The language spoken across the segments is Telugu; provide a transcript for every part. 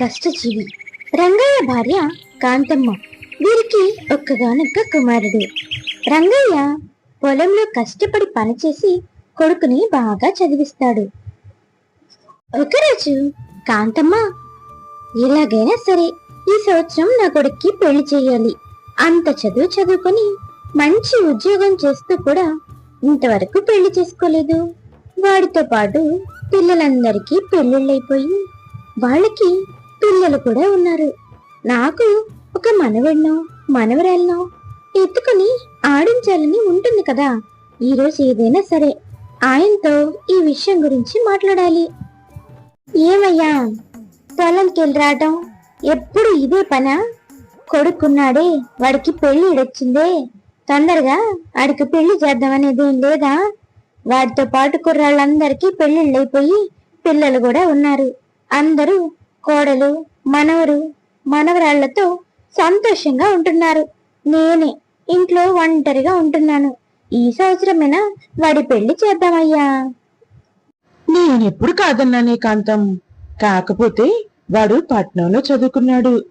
కష్టజీవి. రంగయ్య భార్య కాంతమ్మ. వీరికి ఒక్కగానొక్క కుమారుడు. రంగయ్య పొలంలో కష్టపడి పనిచేసి కొడుకుని బాగా చదివిస్తాడు. ఒకరోజు కాంతమ్మ ఎలాగైనా సరే ఈ సంవత్సరం నా కొడుక్కి పెళ్ళి చేయాలి. అంత చదువు చదువుకొని మంచి ఉద్యోగం చేస్తూ కూడా ఇంతవరకు పెళ్ళి చేసుకోలేదు. వాడితో పాటు పిల్లలందరికీ పెళ్ళిళ్ళైపోయి వాళ్ళకి పిల్లలు కూడా ఉన్నారు. నాకు ఒక మనవడినో మనవరాలనో ఎత్తుకుని ఆడించాలని ఉంటుంది కదా. ఈరోజు ఏదైనా సరే ఆయనతో ఈ విషయం గురించి మాట్లాడాలి. ఏమయ్యా? పొలంకెళ్ళి రావటం ఎప్పుడు ఇదే పనా? కొడుకున్నాడే వాడికి పెళ్ళి ఇడొచ్చిందే తొందరగా వాడికి పెళ్ళి చేద్దామనేది ఏం లేదా? వాడితో పాటు కుర్రాళ్ళందరికీ పెళ్ళిళ్ళైపోయి పిల్లలు కూడా ఉన్నారు. అందరూ కోడలు మనవరు మనవరాళ్ళతో సంతోషంగా ఉంటున్నారు. నేనే ఇంట్లో ఒంటరిగా ఉంటున్నాను. ఈ సంవత్సరమైనా వాడి పెళ్ళి చేద్దామయ్యా. నేనెప్పుడు కాదన్నానే కాంతం. కాకపోతే వాడు పట్నంలో చదువుకున్నాడు.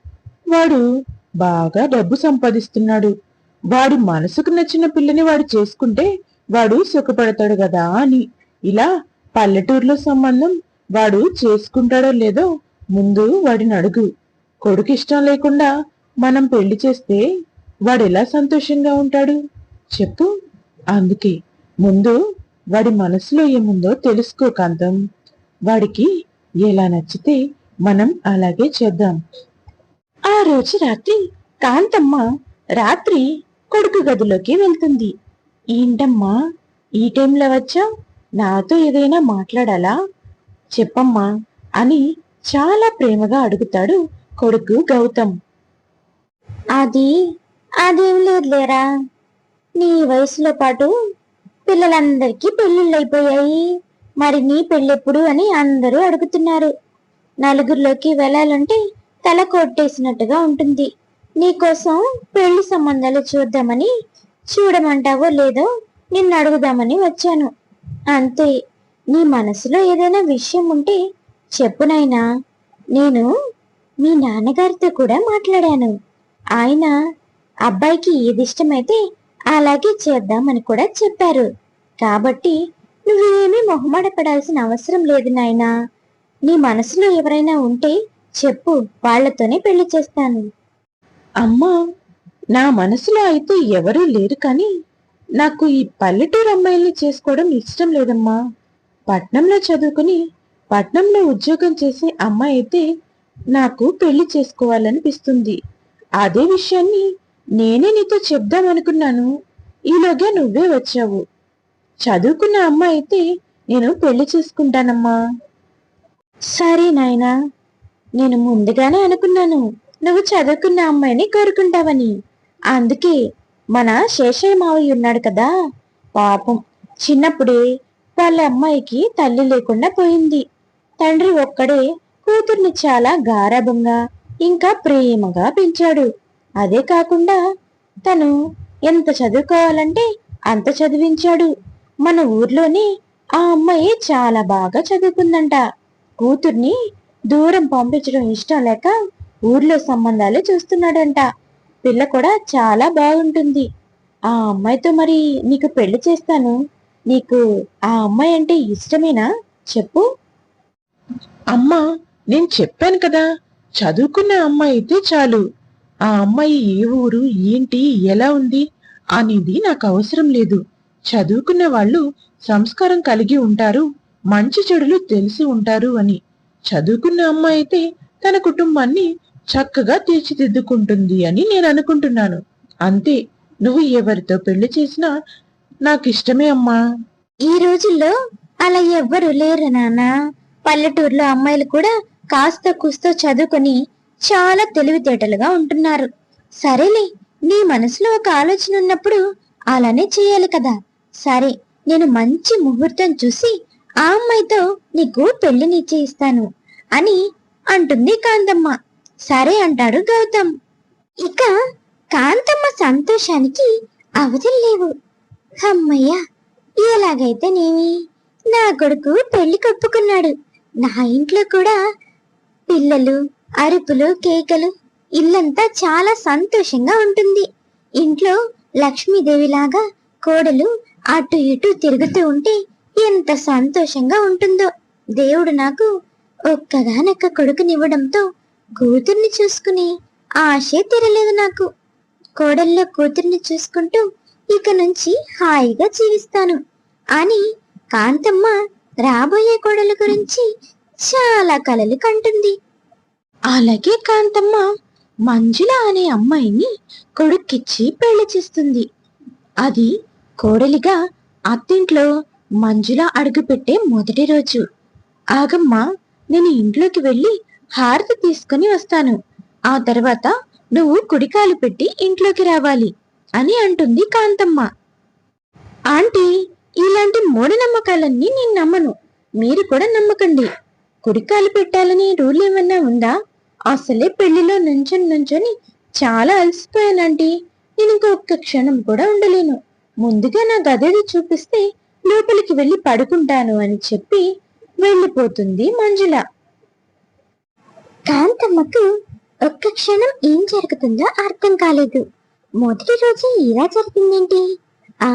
వాడు బాగా డబ్బు సంపాదిస్తున్నాడు. వాడి మనసుకు నచ్చిన పిల్లని వాడు చేసుకుంటే వాడు సుఖపడతాడు కదా అని. ఇలా పల్లెటూరులో సంబంధం వాడు చేసుకుంటాడో లేదో ముందు వాడిని అడుగు. కొడుకు ఇష్టం లేకుండా మనం పెళ్ళి చేస్తే వాడు ఎలా సంతోషంగా ఉంటాడు? చెప్పు. అందుకే ముందు వాడి మనసులో ఏముందో తెలుసుకో కాంతం. వాడికి ఎలా నచ్చితే మనం అలాగే చేద్దాం. ఆ రోజు రాత్రి కాంతమ్మ రాత్రి కొడుకు గదిలోకి వెళ్తుంది. ఏంటమ్మా? ఈ టైంలో వచ్చా నాతో ఏదైనా మాట్లాడాలా? చెప్పమ్మా అని చాలా ప్రేమగా అడుగుతాడు కొడుకు గౌతమ్. అది అదేం లేదులేరా నీ వయసులో పాటు పిల్లలందరికీ పెళ్ళిళ్ళు అయిపోయాయి మరి నీ పెళ్ళెప్పుడు అని అందరూ అడుగుతున్నారు. నలుగురిలోకి వెళ్ళాలంటే తల కొట్టేసినట్టుగా ఉంటుంది. నీకోసం పెళ్ళి సంబంధాలు చూద్దామని చూడమంటావో లేదో నిన్ను అడుగుదామని వచ్చాను. అంతే నీ మనసులో ఏదైనా విషయం ఉంటే చెప్పునైనా నేను మీ నాన్నగారితో కూడా మాట్లాడాను. ఆయన అబ్బాయికి ఏది ఇష్టమైతే అలాగే చేద్దామని కూడా చెప్పారు. కాబట్టి నువ్వేమీ మొహమాట పడాల్సిన అవసరం లేదు నాయనా. నీ మనసులో ఎవరైనా ఉంటే చెప్పు వాళ్ళతోనే పెళ్ళి చేస్తాను. అమ్మా నా మనసులో అయితే ఎవరూ లేరు కానీ నాకు ఈ పల్లెటూరు అమ్మాయిల్ని చేసుకోవడం ఇష్టం లేదమ్మా. పట్నంలో చదువుకుని పట్నంలో ఉద్యోగం చేసే అమ్మాయి అయితే నాకు పెళ్ళి చేసుకోవాలనిపిస్తుంది. అదే విషయాన్ని నేనే నీతో చెప్దామనుకున్నాను. ఈలోగా నువ్వే వచ్చావు. చదువుకున్న అమ్మాయి అయితే నేను పెళ్ళి చేసుకుంటానమ్మా. సరే నాయనా నేను ముందుగానే అనుకున్నాను. నువ్వు చదువుకున్న అమ్మాయిని కోరుకుంటావని. అందుకే మన శేషయ్య మావయ్య ఉన్నాడు కదా. పాపం చిన్నప్పుడే వాళ్ళ అమ్మాయికి తల్లి లేకుండా పోయింది. తండ్రి ఒక్కడే కూతుర్ని చాలా గారాభంగా ఇంకా ప్రేమగా పెంచాడు. అదే కాకుండా తను ఎంత చదువుకోవాలంటే అంత చదివించాడు. మన ఊర్లోనే ఆ అమ్మాయి చాలా బాగా చదువుకుందంట. కూతుర్ని దూరం పంపించడం ఇష్టం లేక ఊర్లో సంబంధాలు చూస్తున్నాడంట. పిల్ల కూడా చాలా బాగుంటుంది. ఆ అమ్మాయితో మరి నీకు పెళ్ళి చేస్తాను. నీకు ఆ అమ్మాయి అంటే ఇష్టమేనా? చెప్పు. అమ్మా నేను చెప్పాను కదా చదువుకున్న అమ్మాయి అయితే చాలు. ఆ అమ్మాయి ఏ ఊరు ఏంటి ఎలా ఉంది అనేది నాకు అవసరం లేదు. చదువుకున్న వాళ్ళు సంస్కారం కలిగి ఉంటారు మంచి చెడులు తెలిసి ఉంటారు అని. చదువుకున్న అమ్మాయి అయితే తన కుటుంబాన్ని చక్కగా తీర్చిదిద్దుకుంటుంది అని నేను అనుకుంటున్నాను. అంతే నువ్వు ఎవరితో పెళ్ళి చేసినా నాకు ఇష్టమే అమ్మా. ఈ రోజుల్లో అలా ఎవ్వరు లేరు నానా పల్లెటూరులో అమ్మాయిలు కూడా కాస్త కూస్తో చదువుకొని చాలా తెలివితేటలుగా ఉంటున్నారు. సరేలే నీ మనసులో ఒక ఆలోచన ఉన్నప్పుడు అలానే చేయాలి కదా. సరే నేను మంచి ముహూర్తం చూసి ఆ అమ్మాయితో నీకు పెళ్ళి నిశ్చయిస్తాను అని అంటుంది కాంతమ్మ. సరే అంటాడు గౌతమ్. ఇక కాంతమ్మ సంతోషానికి అవధులు లేవు. అమ్మయ్యా ఎలాగైతేనేమి? నా కొడుకు పెళ్ళి కప్పుకున్నాడు. నా ఇంట్లో కూడా పిల్లలు అరుపులు కేకలు ఇల్లంతా చాలా సంతోషంగా ఉంటుంది. ఇంట్లో లక్ష్మీదేవిలాగా కోడలు అటు ఇటు తిరుగుతూ ఉంటే ఎంత సంతోషంగా ఉంటుందో. దేవుడు నాకు ఒక్కగానొక్క కొడుకునివ్వడంతో కూతుర్ని చూసుకుని ఆశే తీరలేదు నాకు. కోడల్లో కూతుర్ని చూసుకుంటూ ఇక నుంచి హాయిగా జీవిస్తాను అని కాంతమ్మ రాబోయే కోడల గురించి చాలా కలలు కంటుంది. అలాగే కాంతమ్మ మంజుల అనే అమ్మాయిని కొడుక్కిచ్చి పెళ్ళి చేస్తుంది. అది కోడలిగా అత్తింట్లో మంజుల అడుగుపెట్టే మొదటి రోజు. ఆగమ్మ నేను ఇంట్లోకి వెళ్ళి హారతి తీసుకుని వస్తాను. ఆ తర్వాత నువ్వు కుడికాలు పెట్టి ఇంట్లోకి రావాలి అని అంటుంది కాంతమ్మ. ఆంటీ ఇలాంటి మూఢనమ్మకాలన్నీ నేను నమ్మను. మీరు కూడా నమ్మకండి. కుడికాలు పెట్టాలని రూల్ ఏమన్నా ఉందా? అసలే పెళ్ళిలో నుంచొని నుంచొని చాలా అలసిపోయానండి నేను ఇంకొక క్షణం కూడా ఉండలేను. ముందుగా నా గదేది చూపిస్తే లోపలికి వెళ్ళి పడుకుంటాను అని చెప్పి వెళ్ళిపోతుంది మంజుల. కాంతమ్మకు ఒక్క క్షణం ఏం జరుగుతుందో అర్థం కాలేదు. మొదటి రోజు ఇలా జరిగిందేంటి? ఆ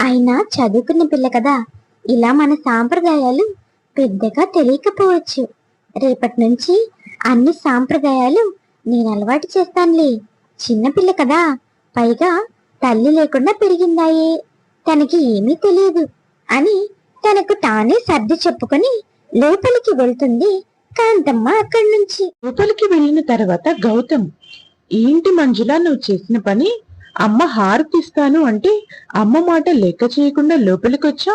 అయినా చదువుకున్న పిల్ల కదా. ఇలా మన సాంప్రదాయాలు పెద్దగా తెలియకపోవచ్చు. రేపటి నుంచి అన్ని సాంప్రదాయాలు నేను అలవాటు చేస్తానులే. చిన్నపిల్ల కదా. పైగా తల్లి లేకుండా పెరిగిందాయే. తనకి ఏమీ తెలియదు అని తనకు తానే సర్ది చెప్పుకొని లోపలికి వెళ్తుంది కాంతమ్మ అక్కడి నుంచి. లోపలికి వెళ్ళిన తర్వాత గౌతమ్ ఏంటి మంజుల నువ్వు చేసిన పని అమ్మ హారతిస్తాను అంటే అమ్మ మాట లెక్క చేయకుండా లోపలికి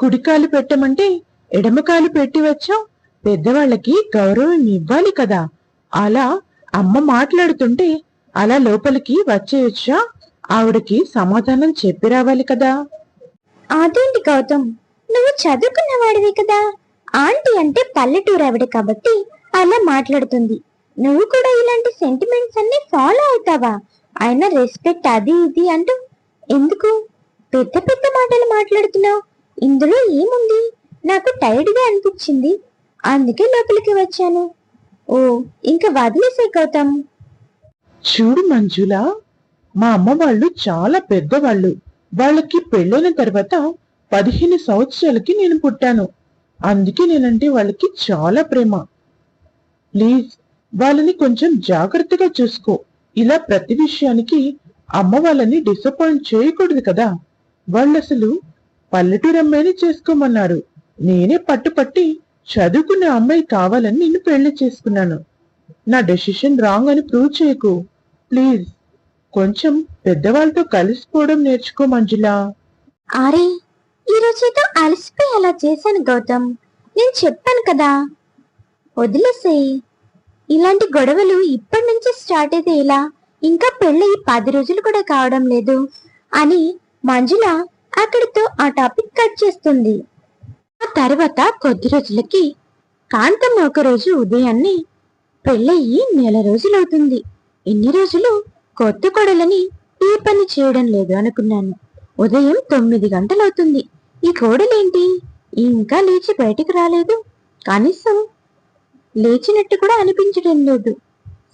కుడికాలు పెట్టమంటే ఎడమకాలు పెట్టి వచ్చాం పెద్దవాళ్ళకి గౌరవం ఇవ్వాలి కదా. అలా అమ్మ మాట్లాడుతుంటే అలా లోపలికి వచ్చేయొచ్చా? ఆవిడకి సమాధానం చెప్పి రావాలి కదా. అదేంటి గౌతమ్? నువ్వు చదువుకున్న వాడివి కదా. ఆంటీ అంటే పల్లెటూరు ఆవిడ కాబట్టి అలా మాట్లాడుతుంది. నువ్వు కూడా ఇలాంటి సెంటిమెంట్స్ అన్ని ఫాలో అవుతావా? ఆయన రెస్పెక్ట్ అది ఇది అంటూ ఎందుకు? పెద్ద పెద్ద మాటలు మాట్లాడుతున్నావు. ఇందులో ఏముంది? నాకు టైర్డ్గా అనిపించింది. అందుకే లోపలికి వచ్చాను. ఓ ఇంకా వదిలేసే గౌతమ్. చూడు మంజుల మా అమ్మ వాళ్ళు చాలా పెద్దవాళ్ళు. వాళ్ళకి పెళ్ళైన తర్వాత పదిహేను సంవత్సరాలకి నేను పుట్టాను. అందుకే నేనంటే వాళ్ళకి చాలా ప్రేమ. ప్లీజ్ వాళ్ళని కొంచెం జాగ్రత్తగా చూసుకో. ఇలా ప్రతి విషయానికి అమ్మ వాళ్ళని డిసప్పాయింట్ చేయకూడదు కదా. వాళ్ళు అసలు పల్లెటూరు అమ్మాయిని చేసుకోమన్నారు. నేనే పట్టుపట్టి చదువుకునే అమ్మాయి కావాలని నిన్ను పెళ్ళి చేసుకున్నాను. నా డెసిషన్ రాంగ్ అని ప్రూవ్ చేయకు. ప్లీజ్ కొంచెం పెద్దవాళ్ళతో కలిసిపోవడం నేర్చుకో మంజులా. అరే ఈ అలసిపోయి అలా చేశాను గౌతమ్. నేను చెప్పాను కదా. వదిలేసేయి. ఇలాంటి గొడవలు ఇప్పటి నుంచి స్టార్ట్ అయితే ఎలా? ఇంకా పెళ్ళి పది రోజులు కూడా కావడం లేదు అని మంజుల అక్కడితో ఆ టాపిక్ కట్ చేస్తుంది. ఆ తర్వాత కొద్ది రోజులకి కాంతమ్మ ఒకరోజు ఉదయాన్నే పెళ్ళయి నెల రోజులవుతుంది. ఎన్ని రోజులు? కొత్త కొడలని ఏ పని చేయడం లేదు అనుకున్నాను. ఉదయం తొమ్మిది గంటలవుతుంది. ఈ కోడలేంటి? ఇంకా లేచి బయటికి రాలేదు. కనీసం లేచినట్టు కూడా అనిపించడం లేదు.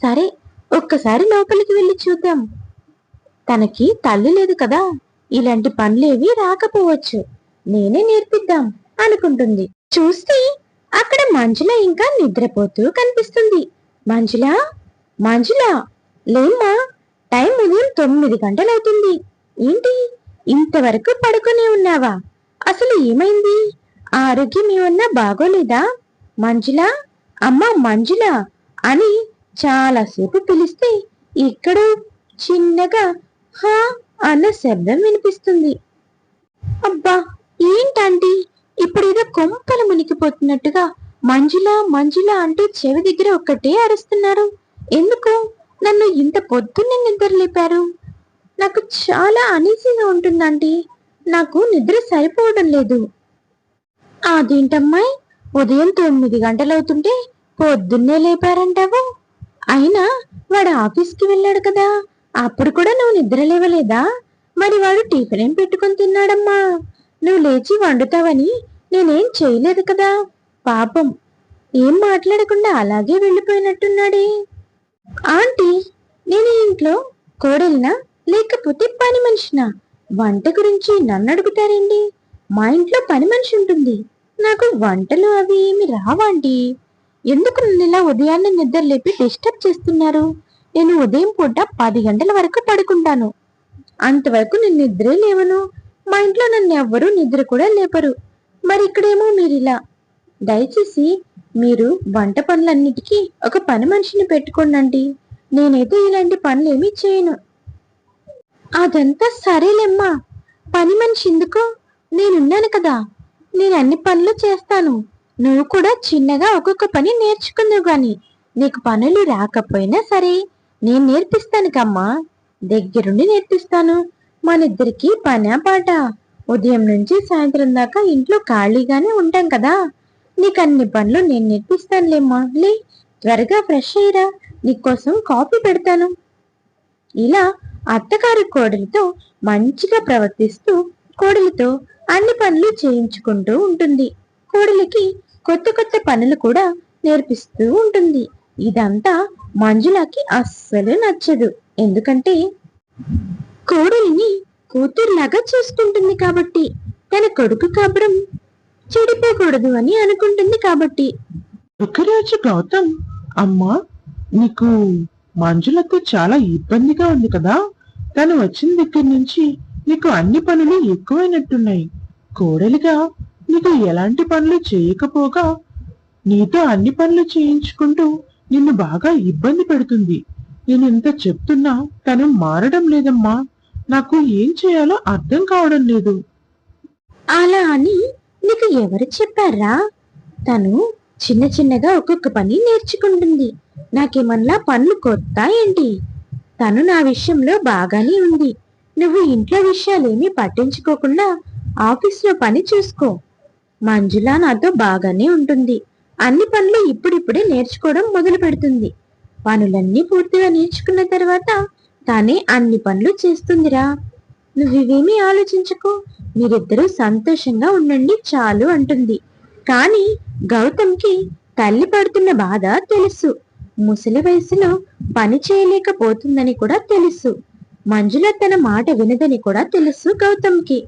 సరే ఒక్కసారి లోపలికి వెళ్ళి చూద్దాం. తనకి తల్లి లేదు కదా ఇలాంటి పనులేవి రాకపోవచ్చు. నేనే నేర్పిద్దాం అనుకుంటుంది. చూస్తే అక్కడ మంజుల ఇంకా నిద్రపోతూ కనిపిస్తుంది. మంజుల? మంజుల? లేమ్మా టైం ఉదయం తొమ్మిది గంటలవుతుంది. ఏంటి? ఇంతవరకు పడుకుని ఉన్నావా? అసలు ఏమైంది? ఆరోగ్యం ఏమన్నా బాగోలేదా? మంజులా? అమ్మ మంజుల అని చాలాసేపు పిలిస్తే ఇక్కడ చిన్నగా హా అన్న శబ్దం వినిపిస్తుంది. అబ్బా ఏంటండి ఇప్పుడేదో కొంపలు మునిగిపోతున్నట్టుగా మంజుల మంజుల అంటూ చెవి దగ్గర ఒక్కటే అరుస్తున్నారు. ఎందుకు? నన్ను ఇంత పొద్దున్నే నిద్ర లేపారు. నాకు చాలా అనీసీగా ఉంటుందండి నాకు నిద్ర సరిపోవడం లేదు. అదేంటమ్మాయి? ఉదయం తొమ్మిది గంటలవుతుంటే పొద్దున్నే లేపారంటావు? అయినా వాడు ఆఫీస్కి వెళ్ళాడు కదా అప్పుడు కూడా నువ్వు నిద్ర లేవలేదా? మరి వాడు టిఫిన్ ఏం పెట్టుకొని తిన్నాడమ్మా? నువ్వు లేచి వండుతావని నేనేం చేయలేదు కదా. పాపం. ఏం మాట్లాడకుండా అలాగే వెళ్ళిపోయినట్టున్నాడే. ఆంటీ నేను ఇంట్లో కోడలినా లేకపోతే పని మనిషినా? వంట గురించి నన్ను అడుగుతారండి మా ఇంట్లో పని మనిషి ఉంటుంది. నాకు వంటలు అవి ఏమి రావండి. ఎందుకు నన్ను ఇలా ఉదయాన్నే నిద్ర లేపి డిస్టర్బ్ చేస్తున్నారు? నేను ఉదయం పూట పది గంటల వరకు పడుకుంటాను. అంతవరకు నేను నిద్రే లేవను. మా ఇంట్లో నన్ను ఎవ్వరూ నిద్ర కూడా లేపరు. మరి ఇక్కడేమో మీరు ఇలా. దయచేసి మీరు వంట పనులన్నిటికీ ఒక పని మనిషిని పెట్టుకోండి నేనైతే ఇలాంటి పనులేమీ చేయను. అదంతా సరేలేమ్మా. పని మనిషి ఎందుకు? నేనున్నాను కదా. నేను అన్ని పనులు చేస్తాను. నువ్వు కూడా చిన్నగా ఒక్కొక్క పని నేర్చుకుందువు గాని నీకు పనులు రాకపోయినా సరే నేను నేర్పిస్తాను కమ్మా. దగ్గరుండి నేర్పిస్తాను. మనిద్దరికి పనా పాట. ఉదయం నుంచి సాయంత్రం దాకా ఇంట్లో ఖాళీగానే ఉంటాం కదా. నీకు అన్ని పనులు నేను నేర్పిస్తానులేమ్మా లే త్వరగా ఫ్రెష్ అయ్యిరా. నీకోసం కాఫీ పెడతాను. ఇలా అత్తగారి కోడలితో మంచిగా ప్రవర్తిస్తూ కోడలితో అన్ని పనులు చేయించుకుంటూ ఉంటుంది. కోడలికి కొత్త కొత్త పనులు కూడా నేర్పిస్తూ ఉంటుంది. ఇదంతా మంజులకి అస్సలు నచ్చదు. ఎందుకంటే కోడలిని కూతురులాగా చూసుకుంటుంది కాబట్టి తన కొడుకు కాబరం చెడిపోకూడదు అని అనుకుంటుంది కాబట్టి. ఒకరోజు గౌతమ్ అమ్మా నీకు మంజులతో చాలా ఇబ్బందిగా ఉంది కదా? తను వచ్చిన దగ్గర నుంచి నీకు అన్ని పనులు ఎక్కువైనట్టున్నాయి. కోడలిగా నీకు ఎలాంటి పనులు చేయకపోగా నీతో అన్ని పనులు చేయించుకుంటూ నిన్ను బాగా ఇబ్బంది పెడుతుంది. నేను ఇంత చెప్తున్నా తను మారడం లేదమ్మా. నాకు ఏం చేయాలో అర్థం కావడం లేదు. అలా అని నీకు ఎవరు చెప్పారా? తను చిన్న చిన్నగా ఒక్కొక్క పని నేర్చుకుంటుంది. నాకేమన్నా పనులు కొత్త ఏంటి తను నా విషయంలో బాగానే ఉంది. నువ్వు ఇంట్లో విషయాలేమీ పట్టించుకోకుండా ఆఫీస్లో పని చూసుకో. మంజుల నాతో బాగానే ఉంటుంది. అన్ని పనులు ఇప్పుడిప్పుడే నేర్చుకోవడం మొదలు పెడుతుంది. పనులన్నీ పూర్తిగా నేర్చుకున్న తర్వాత తానే అన్ని పనులు చేస్తుందిరా. నువ్వేమీ ఆలోచించకు. మీరిద్దరూ సంతోషంగా ఉండండి చాలు అంటుంది. కానీ గౌతమ్కి తల్లి పడుతున్న బాధ తెలుసు. ముసలి వయసులో పని చేయలేకపోతుందని కూడా తెలుసు. మంజుల తన మాట వినదని కూడా తెలుసు గౌతమ్కి.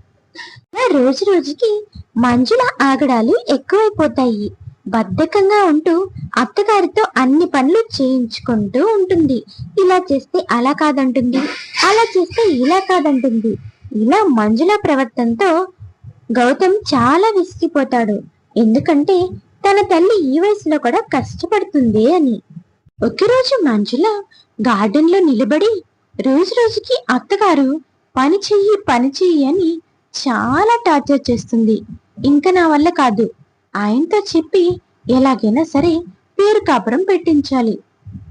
రోజు రోజుకి మంజుల ఆగడాలు ఎక్కువైపోతాయి. బద్ధకంగా ఉంటూ అత్తగారితో అన్ని పనులు చేయించుకుంటూ ఉంటుంది. ఇలా చేస్తే అలా కాదంటుంది. అలా చేస్తే ఇలా కాదంటుంది. ఇలా మంజుల ప్రవర్తనతో గౌతమ్ చాలా విసిగిపోతాడు. ఎందుకంటే తన తల్లి ఈ వయసులో కూడా కష్టపడుతుంది అని. ఒకరోజు మంజుల గార్డెన్లో నిలబడి రోజు రోజుకి అత్తగారు పని చెయ్యి పని చెయ్యి అని చాలా టార్చర్ చేస్తుంది. ఇంకా నా వల్ల కాదు. ఆయనతో చెప్పి ఎలాగైనా సరే పేరు కాపురం పెట్టించాలి.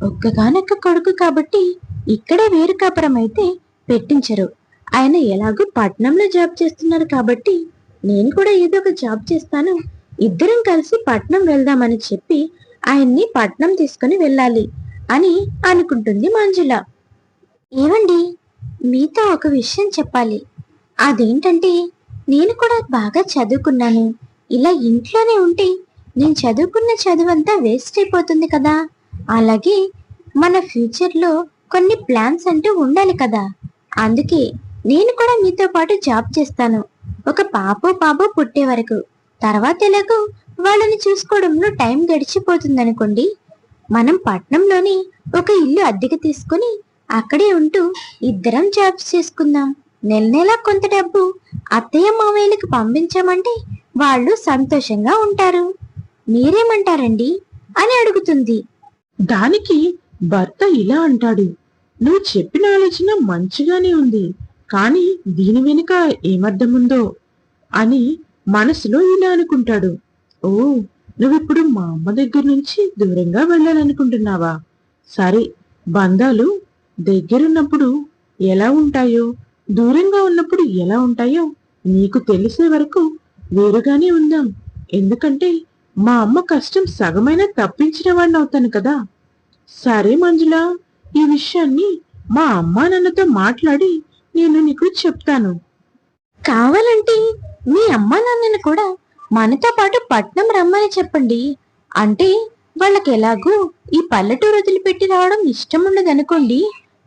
ఒక్కగానొక్క కొడుకు కాబట్టి ఇక్కడే వేరు కాపురం అయితే పెట్టించరు. ఆయన ఎలాగో పట్నంలో జాబ్ చేస్తున్నారు కాబట్టి నేను కూడా ఏదో ఒక జాబ్ చేస్తాను. ఇద్దరం కలిసి పట్నం వెళ్దామని చెప్పి ఆయన్ని పట్నం తీసుకుని వెళ్ళాలి అని అనుకుంటుంది మంజుల. ఏమండి? మీతో ఒక విషయం చెప్పాలి. అదేంటంటే నేను కూడా బాగా చదువుకున్నాను. ఇలా ఇంట్లోనే ఉంటే నేను చదువుకున్న చదువంతా వేస్ట్ అయిపోతుంది కదా. అలాగే మన ఫ్యూచర్లో కొన్ని ప్లాన్స్ అంటూ ఉండాలి కదా. అందుకే నేను కూడా మీతో పాటు జాబ్ చేస్తాను. ఒక పాపో పాపో పుట్టే వరకు. తర్వాత ఎలాగో వాళ్ళని చూసుకోవడంలో టైం గడిచిపోతుందనుకోండి మనం పట్నంలోని ఒక ఇల్లు అద్దెకి తీసుకుని అక్కడే ఉంటూ ఇద్దరం జాబ్స్ చేసుకుందాం. నెల నెల కొంత డబ్బు అత్తయ్య మామయ్యలకు పంపించామంటే వాళ్ళు సంతోషంగా ఉంటారు. మీరేమంటారండి? అని అడుగుతుంది. దానికి భర్త ఇలా అంటాడు. నువ్వు చెప్పిన ఆలోచన మంచిగానే ఉంది కానీ దీని వెనుక ఏమర్థముందో అని మనసులో ఇలా అనుకుంటాడు. ఓ నువ్విప్పుడు మా అమ్మ దగ్గర నుంచి దూరంగా వెళ్ళాలనుకుంటున్నావా? సరే బంధాలు దగ్గరున్నప్పుడు ఎలా ఉంటాయో దూరంగా ఉన్నప్పుడు ఎలా ఉంటాయో నీకు తెలిసే వరకు వేరుగానే ఉందాం. ఎందుకంటే మా అమ్మ కష్టం సగమైనా తప్పించిన వాడిని అవుతాను కదా. సరే మంజుల ఈ విషయాన్ని మా అమ్మా నాన్నతో మాట్లాడి నేను నీకు చెప్తాను. కావాలంటే మీ అమ్మా నాన్నను కూడా మనతో పాటు పట్నం రమ్మని చెప్పండి. అంటే వాళ్ళకి ఎలాగూ ఈ పల్లెటూరు వదిలిపెట్టి రావడం ఇష్టం ఉండదనుకోండి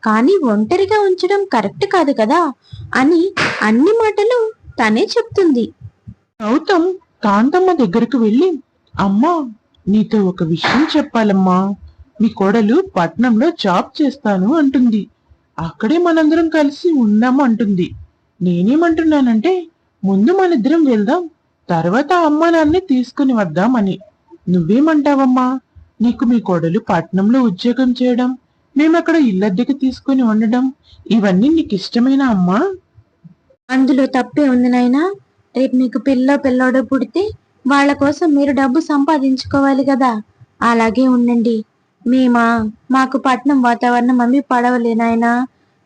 కానీ ఒంటరిగా ఉంచడం కరెక్ట్ కాదు కదా అని అన్ని మాటలు తనే చెప్తుంది. గౌతమ్ కాంతమ్మ దగ్గరకు వెళ్ళి అమ్మా నీతో ఒక విషయం చెప్పాలమ్మా. మీ కోడలు పట్నంలో జాబ్ చేస్తాను అంటుంది. అక్కడే మనందరం కలిసి ఉందాము అంటుంది. నేనేమంటున్నానంటే ముందు మనిద్దరం వెళ్దాం తర్వాత అమ్మా నాన్నే తీసుకుని వద్దామని. నువ్వేమంటావమ్మా? నీకు మీ కోడలు పట్నంలో ఉద్యోగం చేయడం మేమక్కడ ఇల్లద్దెకి తీసుకుని ఉండడం. ఇవన్నీ నీకు ఇష్టమేనా అమ్మా? అందులో తప్పే ఉంది నాయనా. రేపు మీకు పిల్ల పిల్లోడు పుడితే వాళ్ళ కోసం మీరు డబ్బు సంపాదించుకోవాలి కదా. అలాగే ఉండండి. మేమా మాకు పట్నం వాతావరణం అమ్మి పడవలేనాయనా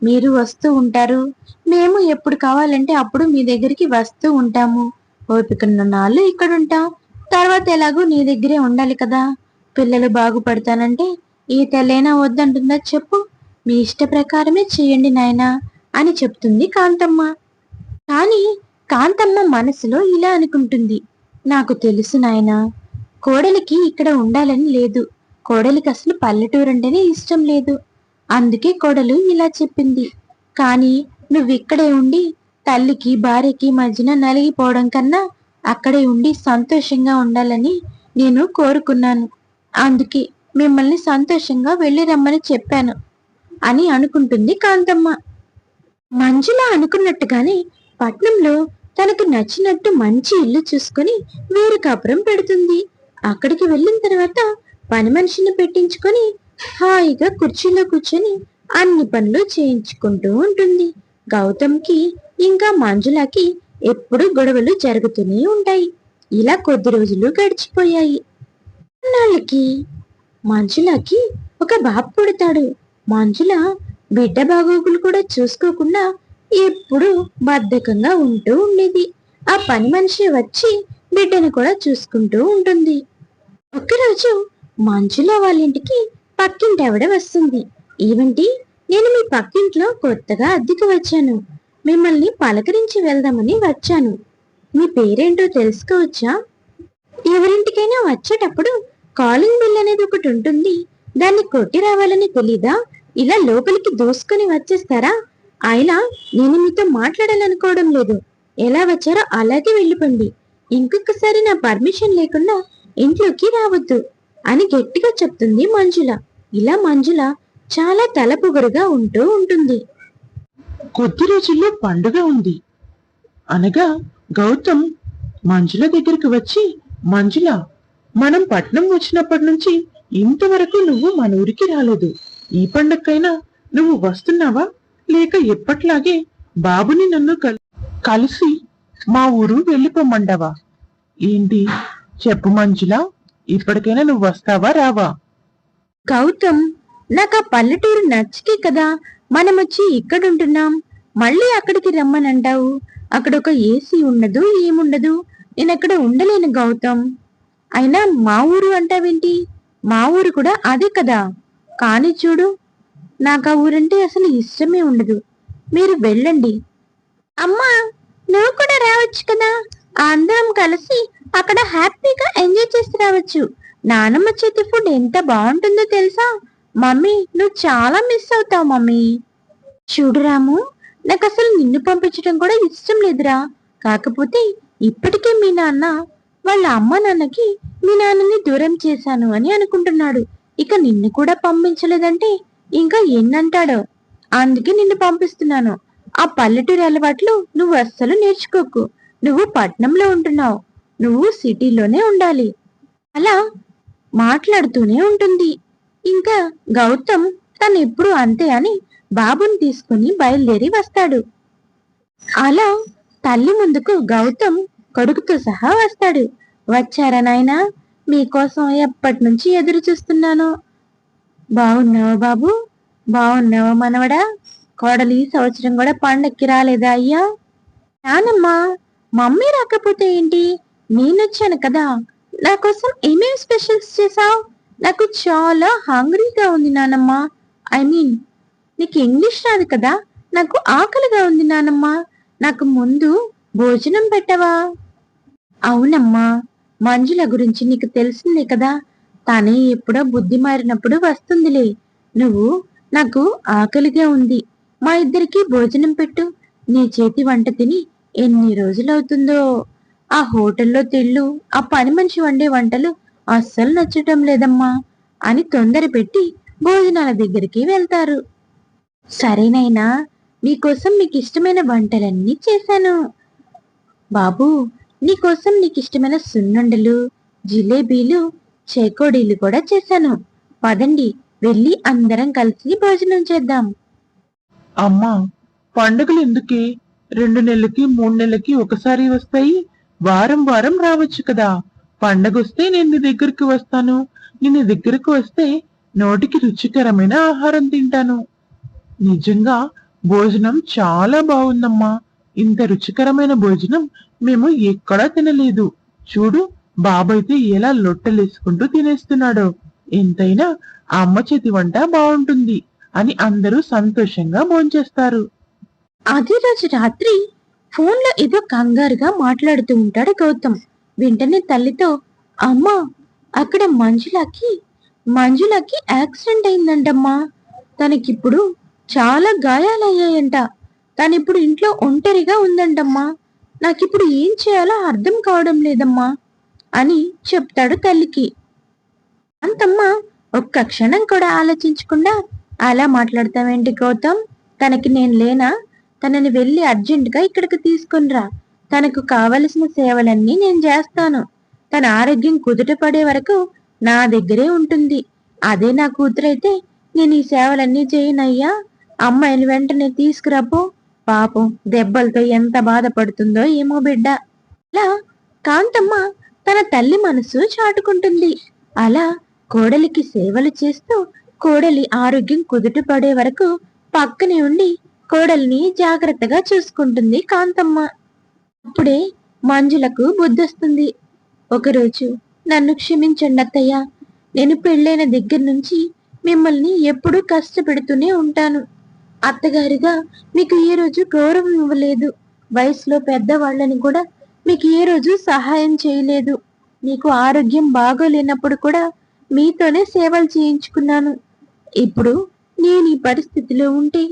మీరు వస్తూ ఉంటారు. మేము ఎప్పుడు కావాలంటే అప్పుడు మీ దగ్గరికి వస్తూ ఉంటాము. ఓపికన్న నాళ్ళు ఇక్కడ ఉంటాం తర్వాత ఎలాగో నీ దగ్గరే ఉండాలి కదా. పిల్లలు బాగుపడతానంటే ఈ తెల్లైనా వద్దంటుందా చెప్పు. మీ ఇష్ట ప్రకారమే చేయండి నాయనా అని చెప్తుంది కాంతమ్మ. కానీ కాంతమ్మ మనసులో ఇలా అనుకుంటుంది. నాకు తెలుసు నాయనా కోడలికి ఇక్కడ ఉండాలని లేదు. కోడలికి అసలు పల్లెటూరు అంటేనే ఇష్టం లేదు. అందుకే కోడలు ఇలా చెప్పింది. కానీ నువ్వు ఇక్కడే ఉండి తల్లికి భార్యకి మధ్యన నలిగిపోవడం కన్నా అక్కడే ఉండి సంతోషంగా ఉండాలని నేను కోరుకున్నాను. అందుకే మిమ్మల్ని సంతోషంగా వెళ్ళి రమ్మని చెప్పాను అని అనుకుంటుంది కాంతమ్మ. మంజుల అనుకున్నట్టుగానే పట్నంలో తనకు నచ్చినట్టు మంచి ఇల్లు చూసుకొని వేరు కాపురం పెడుతుంది. అక్కడికి వెళ్ళిన తర్వాత పని మనిషిని పెట్టించుకొని హాయిగా కుర్చీలో కూర్చొని అన్ని పనులు చేయించుకుంటూ ఉంటుంది. గౌతమ్కి ఇంకా మంజులకి ఎప్పుడు గొడవలు జరుగుతూనే ఉంటాయి. ఇలా కొద్ది రోజులు గడిచిపోయాయి. నాళ్ళకి మంజులకి ఒక బాబు పుడతాడు. మంజుల బిడ్డ బాగోగులు కూడా చూసుకోకుండా ఎప్పుడు బద్ధకంగా ఉంటూ ఉండేది. ఆ పని మనిషి వచ్చి బిడ్డను కూడా చూసుకుంటూ ఉంటుంది. ఒకరోజు మంజుల వాళ్ళ ఇంటికి పక్కింటి ఆవిడ వస్తుంది. ఏమంటి నేను మీ పక్కింట్లో కొత్తగా అద్దెకు వచ్చాను. మిమ్మల్ని పలకరించి వెళ్దామని వచ్చాను. మీ పేరేంటో తెలుసుకోవచ్చా? ఎవరింటికైనా వచ్చేటప్పుడు కాలింగ్ బిల్ అనేది ఒకటి ఉంటుంది. దాన్ని కొట్టి రావాలని తెలీదా? ఇలా లోపలికి దూసుకొని వచ్చేస్తారా? అయినా నేను మీతో మాట్లాడాలనుకోవడం లేదు. ఎలా వచ్చారో అలాగే వెళ్ళిపోండి. ఇంకొకసారి నా పర్మిషన్ లేకుండా ఇంట్లోకి రావద్దు అని గట్టిగా చెప్తుంది మంజుల. ఇలా మంజుల చాలా తలపొగరుగా ఉంటూ ఉంటుంది. కొద్ది రోజుల్లో పండుగ ఉంది. అనగా గౌతమ్ మంజుల దగ్గరికి వచ్చి మంజుల మనం పట్నం వచ్చినప్పటి నుంచి ఇంతవరకు నువ్వు మన ఊరికి రాలేదు. ఈ పండగకైనా నువ్వు వస్తున్నావా? లేక ఎప్పట్లాగే బాబుని నన్ను కలిసి మా ఊరు వెళ్ళిపోమండవా? ఏంటి? చెప్పు మంజుల ఇప్పటికైనా నువ్వు వస్తావా రావా? గౌతమ్ నాకు ఆ పల్లెటూరు నచ్చకే కదా. మనం వచ్చి ఇక్కడుంటున్నాం. మళ్ళీ అక్కడికి రమ్మనంటావు. అక్కడ ఒక ఏసీ ఉండదు ఏముండదు. నేను అక్కడ ఉండలేను గౌతమ్. అయినా మా ఊరు అంటావేంటి? మా ఊరు కూడా అదే కదా. కానీ చూడు నాకు ఆ ఊరంటే అసలు ఇష్టమే ఉండదు. మీరు వెళ్ళండి. అమ్మా నువ్వు కూడా రావచ్చు కదా. అందరం కలిసి అక్కడ హ్యాపీగా ఎంజాయ్ చేసి రావచ్చు. నానమ్మ చేతి ఫుడ్ ఎంత బాగుంటుందో తెలుసా? మమ్మీ నువ్వు చాలా మిస్ అవుతావు మమ్మీ. చూడు రాము నాకు అసలు నిన్ను పంపించడం కూడా ఇష్టం లేదురా. కాకపోతే ఇప్పటికే మీ నాన్న వాళ్ళ అమ్మ నాన్నకి మీ నాన్నని దూరం చేశాను అని అనుకుంటున్నాడు. ఇక నిన్ను కూడా పంపించలేదంటే ఇంకా ఎన్నంటాడో? అందుకే నిన్ను పంపిస్తున్నాను. ఆ పల్లెటూరి అలవాట్లు నువ్వు అస్సలు నేర్చుకోకు. నువ్వు పట్నంలో ఉంటున్నావు. నువ్వు సిటీలోనే ఉండాలి. అలా మాట్లాడుతూనే ఉంటుంది. ఇంకా గౌతమ్ తను ఎప్పుడు అంతే అని బాబుని తీసుకుని బయలుదేరి వస్తాడు. అలా తల్లి ముందుకు గౌతమ్ కొడుకుతో సహా వస్తాడు. వచ్చారా నాయనా? మీకోసం ఎప్పటి నుంచి ఎదురు చూస్తున్నాను. బాగున్నావా బాబు? బాగున్నావా మనవడా? కోడలి సంవత్సరం కూడా పండక్కి రాలేదా అయ్యా? నానమ్మా మమ్మీ రాకపోతే ఏంటి? నేనొచ్చాను కదా. నా కోసం ఏమేమి స్పెషల్స్ చేసావు నాకు చాలా హంగ్రీగా ఉంది నానమ్మ. ఐ మీన్ నీకు ఇంగ్లీష్ రాదు కదా. నాకు ఆకలిగా ఉంది నానమ్మ. నాకు ముందు భోజనం పెట్టవా? అవునమ్మా మంజుల గురించి నీకు తెలిసిందే కదా. తనే ఎప్పుడో బుద్ధి మారినప్పుడు వస్తుందిలే. నువ్వు నాకు ఆకలిగా ఉంది. మా ఇద్దరికి భోజనం పెట్టు. నీ చేతి వంట తిని ఎన్ని రోజులవుతుందో. ఆ హోటల్లో తిళ్ళు ఆ పని మనిషి వండే వంటలు అస్సలు నచ్చటం లేదమ్మా అని తొందర పెట్టి భోజనాల దగ్గరికి వెళ్తారు. సరేనైనా మీకోసం మీకు ఇష్టమైన వంటలన్నీ చేశాను. బాబు నీకోసం నీకు ఇష్టమైన సున్నుండలు జిలేబీలు చేకోడీలు కూడా చేశాను. పదండి వెళ్ళి అందరం కలిసి భోజనం చేద్దాం. అమ్మా పండుగలు ఎందుకే? రెండు నెలలకి మూడు నెలలకి ఒకసారి వస్తాయి. వారం వారం రావచ్చు కదా. పండగ వస్తే నేను నీ దగ్గరికి వస్తాను. నేను దగ్గరకు వస్తే నోటికి రుచికరమైన ఆహారం తింటాను. నిజంగా భోజనం చాలా బాగుందమ్మా. ఇంత రుచికరమైన భోజనం మేము ఎక్కడా తినలేదు. చూడు బాబైతే ఎలా లొట్టలేసుకుంటూ తినేస్తున్నాడో. ఎంతైనా అమ్మ చేతి వంట బాగుంటుంది అని అందరూ సంతోషంగా భోంచేస్తారు. అదే రోజు రాత్రి ఫోన్లో ఏదో కంగారుగా మాట్లాడుతూ ఉంటాడు గౌతమ్. వెంటనే తల్లితో అమ్మ అక్కడ మంజులకి మంజులకి యాక్సిడెంట్ అయిందంటమ్మా. తనకిప్పుడు చాలా గాయాలయ్యాయంట. తనిప్పుడు ఇంట్లో ఒంటరిగా ఉందంటమ్మా. నాకిప్పుడు ఏం చేయాలో అర్థం కావడం లేదమ్మా అని చెప్తాడు తల్లికి. అంతమ్మ ఒక్క క్షణం కూడా ఆలోచించకుండా అలా మాట్లాడతావేంటి గౌతమ్? తనకి నేను లేనా? తనని వెళ్ళి అర్జెంటుగా ఇక్కడికి తీసుకునిరా. తనకు కావలసిన సేవలన్నీ నేను చేస్తాను. తన ఆరోగ్యం కుదుట పడే వరకు నా దగ్గరే ఉంటుంది. అదే నా కూతురైతే నేను ఈ సేవలన్నీ చేయనయ్యా. అమ్మాయిని వెంటనే తీసుకురాపో. పాపం దెబ్బలతో ఎంత బాధపడుతుందో ఏమో బిడ్డ. అలా కాంతమ్మ తన తల్లి మనసు చాటుకుంటుంది. అలా కోడలికి సేవలు చేస్తూ కోడలి ఆరోగ్యం కుదుట పడే వరకు పక్కనే ఉండి కోడలిని జాగ్రత్తగా చూసుకుంటుంది కాంతమ్మ. అప్పుడే మంజులకు బుద్ధొస్తుంది. ఒకరోజు నన్ను క్షమించండి అత్తయ్య. నేను పెళ్ళైన దగ్గర నుంచి మిమ్మల్ని ఎప్పుడూ కష్టపెడుతూనే ఉంటాను. అత్తగారిగా మీకు ఏ రోజు గౌరవం ఇవ్వలేదు. వయసులో పెద్దవాళ్ళని కూడా మీకు ఏ రోజు సహాయం చేయలేదు. మీకు ఆరోగ్యం బాగోలేనప్పుడు కూడా మీతోనే సేవలు చేయించుకున్నాను. ఇప్పుడు నేను ఈ పరిస్థితిలో ఉంటే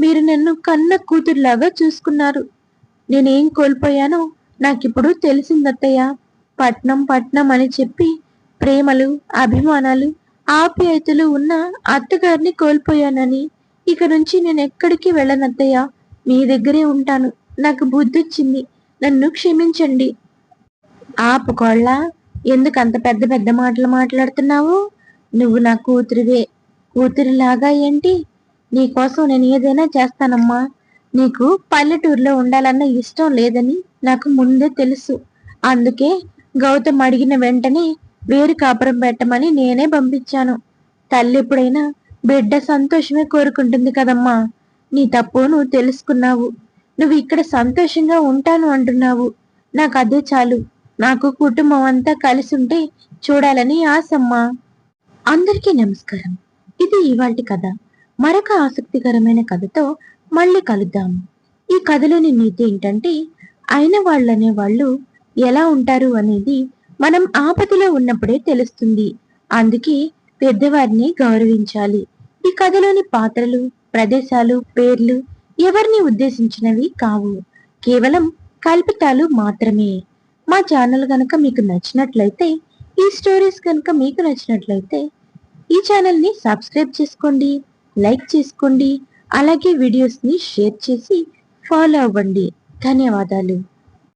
మీరు నన్ను కన్న కూతురులాగా చూసుకున్నారు. నేనేం కోల్పోయానో నాకిప్పుడు తెలిసిందత్తయ్య. పట్నం పట్నం అని చెప్పి ప్రేమలు అభిమానాలు ఆప్యాయతలు ఉన్న అత్తగారిని కోల్పోయానని ఇక నుంచి నేను ఎక్కడికి వెళ్ళనద్దయ్యా మీ దగ్గరే ఉంటాను. నాకు బుద్ధొచ్చింది. నన్ను క్షమించండి. ఆపుకోళ్ళ ఎందుకు అంత పెద్ద పెద్ద మాటలు మాట్లాడుతున్నావు? నువ్వు నా కూతురివే. కూతురిలాగా ఏంటి? నీకోసం నేను ఏదైనా చేస్తానమ్మా. నీకు పల్లెటూరులో ఉండాలన్న ఇష్టం లేదని నాకు ముందే తెలుసు. అందుకే గౌతమ్ అడిగిన వెంటనే వేరు కాపురం పెట్టమని నేనే పంపించాను. తల్లి ఎప్పుడైనా బిడ్డ సంతోషమే కోరుకుంటుంది కదమ్మా. నీ తప్పు నువ్వు తెలుసుకున్నావు. నువ్వు ఇక్కడ సంతోషంగా ఉంటాను అంటున్నావు. నాకు అదే చాలు. నాకు కుటుంబం అంతా కలిసి ఉంటే చూడాలని ఆశమ్మా. అందరికీ నమస్కారం. ఇది ఇవాటి కథ. మరొక ఆసక్తికరమైన కథతో మళ్ళీ కలుద్దాం. ఈ కథలోని నీతి ఏంటంటే అయిన వాళ్ళనే వాళ్ళు ఎలా ఉంటారు అనేది మనం ఆపదలో ఉన్నప్పుడే తెలుస్తుంది. అందుకే పెద్దవారిని గౌరవించాలి. ఈ కథలోని పాత్రలు ప్రదేశాలు పేర్లు ఎవరిని ఉద్దేశించినవి కావు. కేవలం కల్పితాలు మాత్రమే. మా ఛానల్ కనుక మీకు నచ్చినట్లయితే ఈ స్టోరీస్ కనుక మీకు నచ్చినట్లయితే ఈ ఛానల్ని సబ్స్క్రైబ్ చేసుకోండి లైక్ చేసుకోండి అలాగే వీడియోస్ని షేర్ చేసి ఫాలో అవ్వండి. ధన్యవాదాలు.